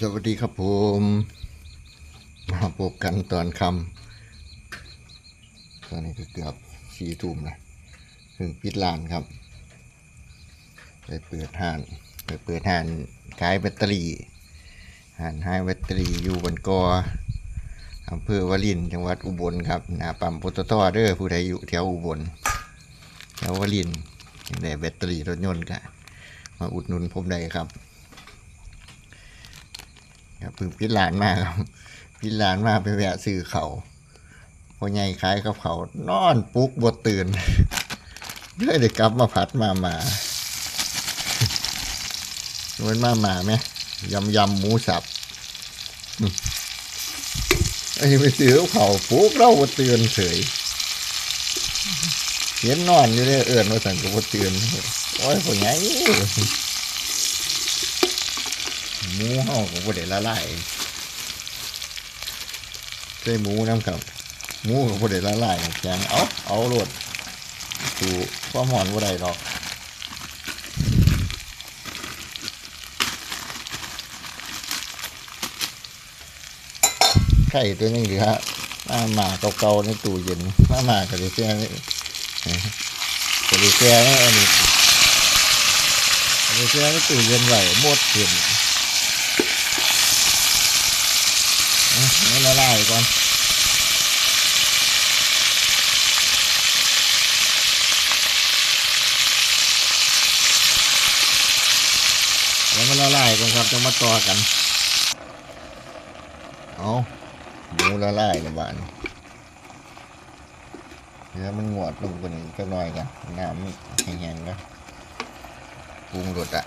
สวัสดีครับผม มาพบกันตอนคำตอนนี้ก็เกือบสี่ทุ่มนะถึงปิดร้านครับ ไปเปิดห้านไปเปิดห้านขายแบตเตอรี่ห้านให้แบตเตอรี่อยู่บนกออำเภอวลินจังหวัดอุบลครับหน้าปั๊มปตทเด้อผู้ใดอยู่แถวอุบลแถววลินทร์ได้แบตเตอรี่รถยนต์ก็มาอุดหนุนผมได้ครับ ครับพิ่งพิลานมาครับพิลานมาไปแวะซื้อเขาพอใหญ่ขายกับเขานอนปุ๊กบดตื่นเลยได้กลับมาผัดมามานวลมามาไหมยำยำหมูสับไอ้ไปซื้อเขาปุ๊กเราบดตื่นเฉยเห็นนอนอยู่เลยเอื่อนมาสั่งกับบดตื่นโอ้ยพอใหญ่ หมูเฮาก็บ่ได้ละลายใส่หมูน้ำครับหมูก็บ่ได้ละลายแข็งเอาเอาโลดสู่ความหอนบ่ได้หรอกไข่ตัวยังเหลือมาหมาเก่าๆในตู้เย็นมาหมาก็ได้แช่นี่ก็ได้แช่นี่อันนี้ก็ได้แช่ในตู้เย็นไว้หมดขึ้น นี่ละลายก่อนเดี๋ยวมันละลายก่อนครับจะมาต่อกันเอาหมูละลายในบ้านเดี๋ยวมันงวดลงกว่านี้ก็น้อยกันน้ำแห้งๆนะปรุงรสอะ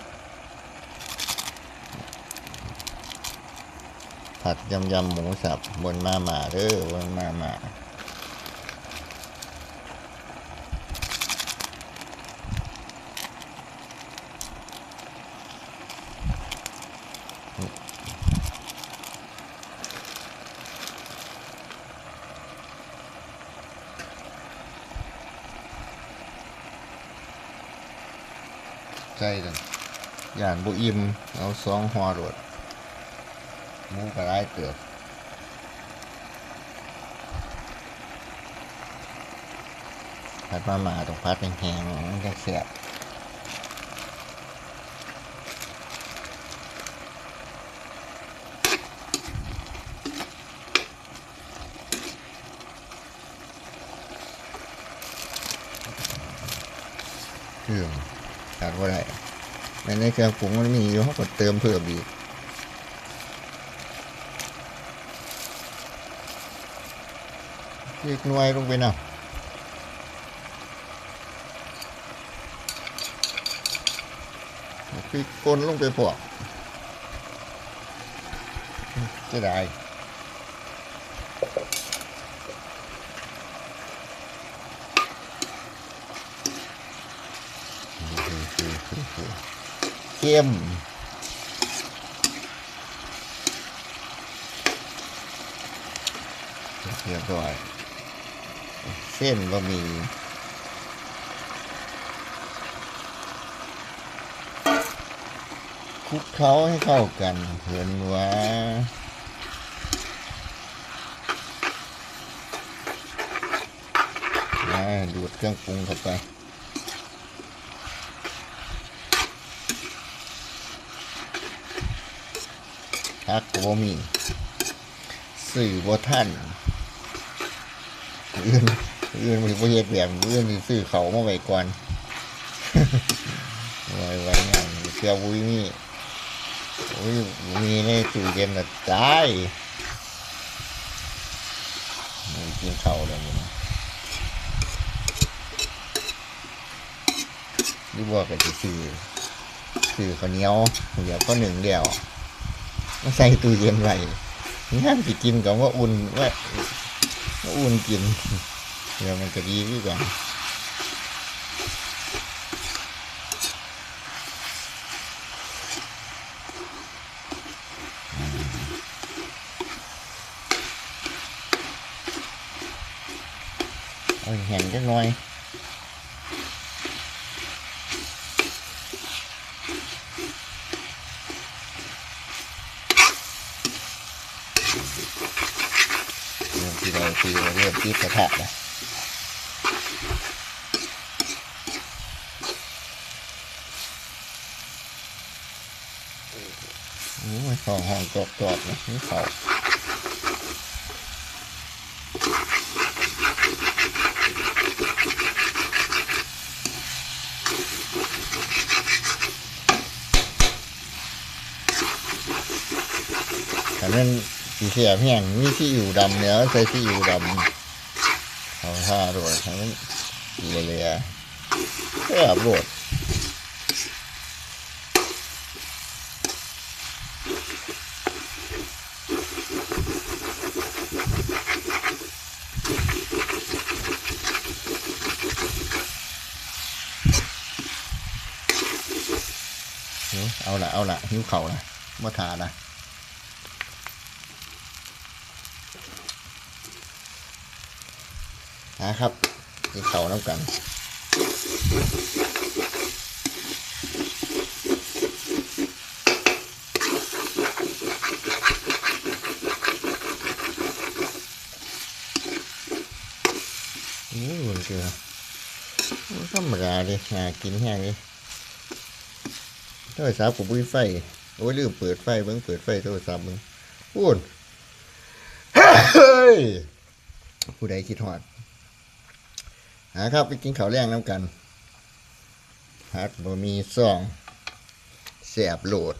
ผัดยำยำหมูสับบนมาหมาเด้อบนมาหมาใช่เลยย่านบุอิมเอาสองหัวรด มูกระไรเติบพัดมาหมาตรงพัดเป็นแหงมันจะเสียบเครื่องขาดว่าไรในเครื่องปรุงมันมีอยู่เขาก็เติมเพิ่มอีก อีกหน่วยลงไปนะพริกป่นลงไปพวกจะได้เข้มเรียบร้อย เส้นบะหมี่คลุกเคล้าให้เข้ากันเห็นว่ามาดูดเครื่องปรุงเข้าไปทักบะหมี่สื่อบะท่าน อื่นอื่นมีประโยชน์แบบอื่นมีซื้อเขามาไว้ก่อนไว้ไว้งานเชื่อวุ้ยนี่โอ้ยมีในตู้เย็นน่ะตายมีกินเขาเลยมันนี่บอกกับซื้อซื้อข้าวเหนียวเดี๋ยวก็หนึ่งเดียวมาใส่ตู้เย็นไว้งานสิกินกับว่าอุ่นว่า อุ่นกินเดี๋ยวมันจะดีขึ้นกันเอาแห้งจักหน่อย เราคือเริ่มติดกระทะแล้วโอ้ยของห้องกรอบๆนะนี่เขาแต่นั้น สีเสียบแห้งมีที่อยู่ดำแล้วใส่ที่อยู่ดำเอาท่าด้วยทั้งเลียเพื่อโบดเอาละเอาละหิวเข่าละมาทานะ นะครับกินเขาน้ำกันนี่มันเกลือมันธรรมดาเลยน่ากินแห้งเลยโทรศัพท์ผมมีไฟ โอ้ยลืมเปิดไฟเบิ้งเปิดไฟโทรศัพท์มึงพูดเฮ้ยผู้ใดคิดฮอด หาครับไปกินข้าวแรงน้ำกันฮัดบ่มีซองแสบโหลด